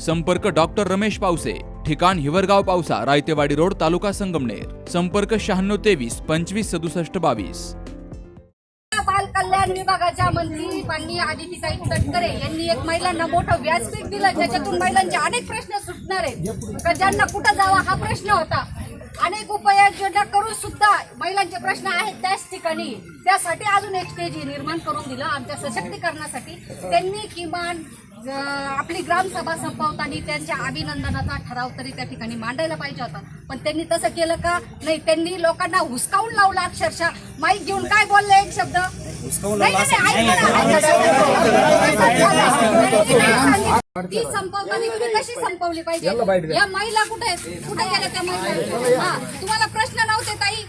संपर्क डॉक्टर रमेश पावसे ठिकाण हिवरगाव पावसा रायतेवाडी रोड तालुका संगमनेर. संपर्क शहाण्णव तेवीस पंचवीस सदुसष्ट बावीस. बाल कल्याण विभागाच्या मंत्री माननीय साहेब तटकरे यांनी एक महिलांना मोठं व्यासपीठ दिलं ज्याच्यातून महिलांचे अनेक प्रश्न सुटणार आहेत. ज्यांना कुठं जावा हा प्रश्न होता? अनेक उपाययोजना करून सुद्धा महिलांचे प्रश्न आहेत त्याच ठिकाणी. त्यासाठी अजून एक स्टेज निर्माण करून दिलं आमच्या सशक्तीकरणासाठी. त्यांनी किमान आपली ग्रामसभा संपवताना त्यांच्या अभिनंदनाचा ठराव तरी त्या ठिकाणी मांडायला पाहिजे होता. पण त्यांनी तसं केलं का? नाही त्यांनी लोकांना हुसकावून लावला अक्षरशः. माईक घेऊन काय बोलले एक शब्द. ती संपवताना तुम्ही कशी संपवली पाहिजे? या महिला कुठे? कुठे गेल्या त्या महिला हा तुम्हाला प्रश्न नव्हते ताई.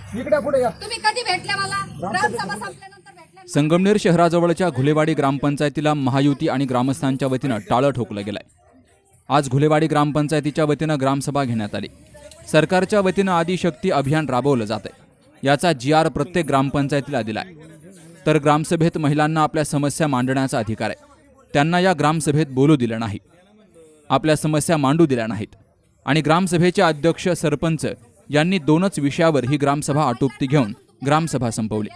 तुम्ही कधी भेटल्या मला? ग्रामसभा भेटल्या संगमनेर शहराजवळच्या घुलेवाडी ग्रामपंचायतीला महायुती आणि ग्रामस्थांच्या वतीनं टाळं ठोकलं गेलंय. आज घुलेवाडी ग्रामपंचायतीच्या वतीनं ग्रामसभा घेण्यात आली. सरकारच्या वतीनं आदिशक्ती अभियान राबवलं जात आहे याचा जी आर प्रत्येक ग्रामपंचायतीला दिलाय. तर ग्रामसभेत महिलांना आपल्या समस्या मांडण्याचा अधिकार आहे. त्यांना या ग्रामसभेत बोलू दिलं नाही. आपल्या समस्या मांडू दिल्या नाहीत. आणि ग्रामसभेचे अध्यक्ष सरपंच यांनी दोनच विषयावर ही ग्रामसभा आटोपती घेऊन ग्रामसभा संपवली.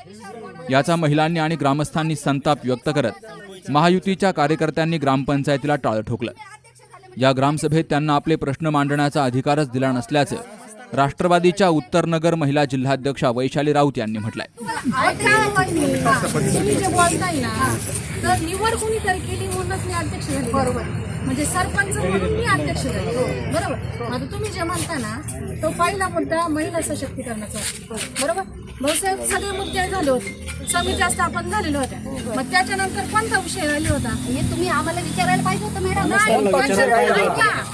याचा महिलांनी आणि ग्रामस्थांनी संताप व्यक्त करत महायुतीच्या कार्यकर्त्यांनी ग्रामपंचायतीला टाळं ठोकलं. या ग्रामसभेत त्यांना आपले प्रश्न मांडण्याचा अधिकारच दिला नसल्याचं राष्ट्रवादीच्या उत्तरनगर महिला जिल्हाध्यक्षा वैशाली राऊत यांनी म्हटलंय. म्हणजे सरपंच म्हणून मी अध्यक्ष झाले. हो, बरोबर. आता तुम्ही जे म्हणता ना तो पहिला मुद्दा महिला सशक्तीकरणाचा. बरोबर? बहुसाहेब सगळे मुद्दे झाले होते. समित्या स्थापन झालेल्या होत्या मग त्याच्यानंतर कोणता विषय राहिले होता? हे तुम्ही आम्हाला विचारायला पाहिजे होतं मॅडम.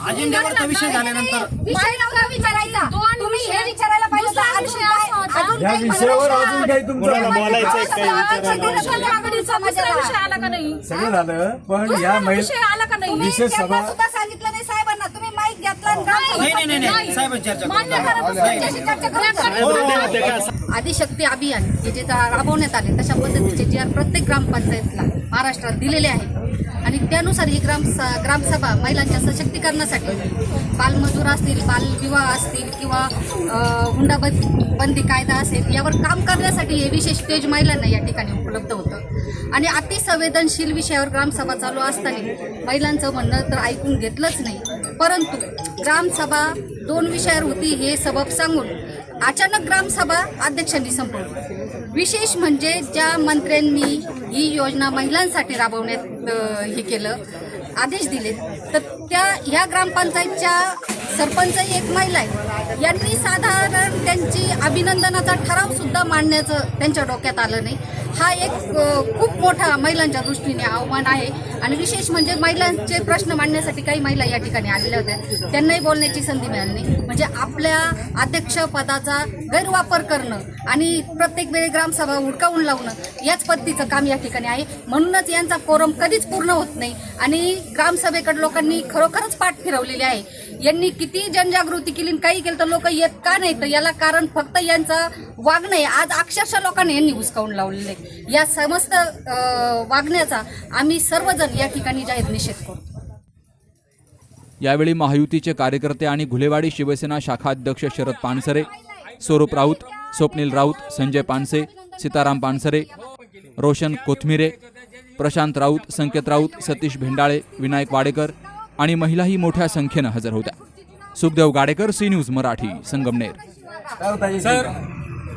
अजेंड्यावरचा विषय झाल्यानंतर विषय नव्हता विचारायचा. दोन तुम्ही हे विचारायला पाहिजे दुसरा होतं. विषय अजून असा काय- होता- अजून या काही विषयावर प्रश्न? अजून काही तुमचं राष्ट्रवादी आघाडीचा दुसरा विषय आला का नाही? सगळं झालं पण दुसरा या विषय आला का नाही? विशेष त्यांना सभा- सुद्धा नाही नाही नाही नाही. साहेब चर्चा मान्य करा करू. त्यांच्याशी चर्चा करून आदिशक्ती अभियान हे जे जा- राबवण्यात आले तशा पद्धतीचे जी आर प्रत्येक ग्रामपंचायतला महाराष्ट्रात दिलेले आहे. आणि त्यानुसार ही ग्राम स- ग्रामसभा महिलांच्या सशक्तीकरणासाठी बालमजूर असतील बालविवाह असतील किंवा अ, हुंडाबंदी बंदी कायदा असेल यावर काम करण्यासाठी हे विशेष स्टेज महिलांना या ठिकाणी उपलब्ध होतं. आणि अतिसंवेदनशील विषयावर ग्रामसभा चालू असताना महिलांचं म्हणणं तर ऐकून घेतलंच नाही. परंतु ग्रामसभा दोन विषयावर होती हे सबब सांगून अचानक ग्रामसभा अध्यक्षांनी संपवली. विशेष म्हणजे ज्या मंत्र्यांनी ही योजना महिलांसाठी राबवण्यात हे केलं आदेश दिले तर त्या ह्या ग्रामपंचायतच्या सरपंच एक महिला आहे यांनी साधारण त्यांची अभिनंदनाचा ठराव सुद्धा मांडण्याचं त्यांच्या डोक्यात आलं नाही. हा एक खूप मोठा महिलांच्या दृष्टीने आव्हान आहे. आणि विशेष म्हणजे महिलांचे प्रश्न मांडण्यासाठी काही महिला या ठिकाणी आलेल्या होत्या. त्यांनाही बोलण्याची संधी मिळाली नाही. म्हणजे आपल्या अध्यक्षपदाचा गैरवापर करणं आणि प्रत्येक वेळी ग्रामसभा हुडकावून लावणं याच पद्धतीचं काम या ठिकाणी आहे. म्हणूनच यांचा फोरम कधीच पूर्ण होत नाही. आणि ग्रामसभेकडे लोकांनी खरोखरच पाठ फिरवलेली आहे. यांनी किती जनजागृती केली आणि काही केलं तर लोक येत का नाही? तर याला कारण फक्त यांचं वागणं आहे आज अक्षरशः लोकांनी यांनी हुसकावून लावलेलं आहे. या समस्त वागण्याचा आम्ही सर्वजण या ठिकाणी जाहीर निषेध करतो. यावेळी महायुतीचे कार्यकर्ते आणि घुलेवाडी शिवसेना शाखा अध्यक्ष शरद पानसरे स्वरूप राऊत स्वप्नील राऊत संजय पानसे सीताराम पानसरे रोशन कोथमिरे प्रशांत राऊत संकेत राऊत सतीश भेंडाळे विनायक वाडेकर आणि महिलाही मोठ्या संख्येनं हजर होत्या. Sukhdev Gadekar C news Marathi Sangamner. काय सर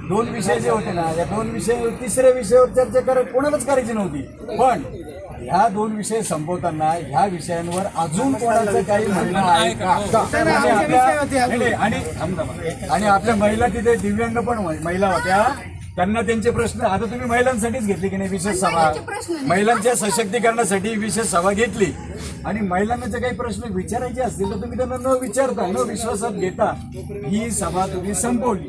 दोन विषय जे होते ना या दोन विषय तिसऱ्या विषयावर चर्चा करत कोणालाच करायची नव्हती. पण ह्या दोन विषय संपवताना ह्या विषयांवर अजून कोणाचं काही म्हणणं आहे का? म्हणजे आणि आपल्या महिला तिथे दिव्यांग पण महिला होत्या. त्यांना त्यांचे प्रश्न आता तुम्ही महिलांसाठीच घेतली की नाही विशेष सभा. महिलांच्या सशक्तीकरणासाठी विशेष सभा घेतली. आणि महिलांना जे काही प्रश्न विचारायचे असतील तर तुम्ही त्यांना न विचारता न विश्वासात घेता ही सभा तुम्ही संपवली.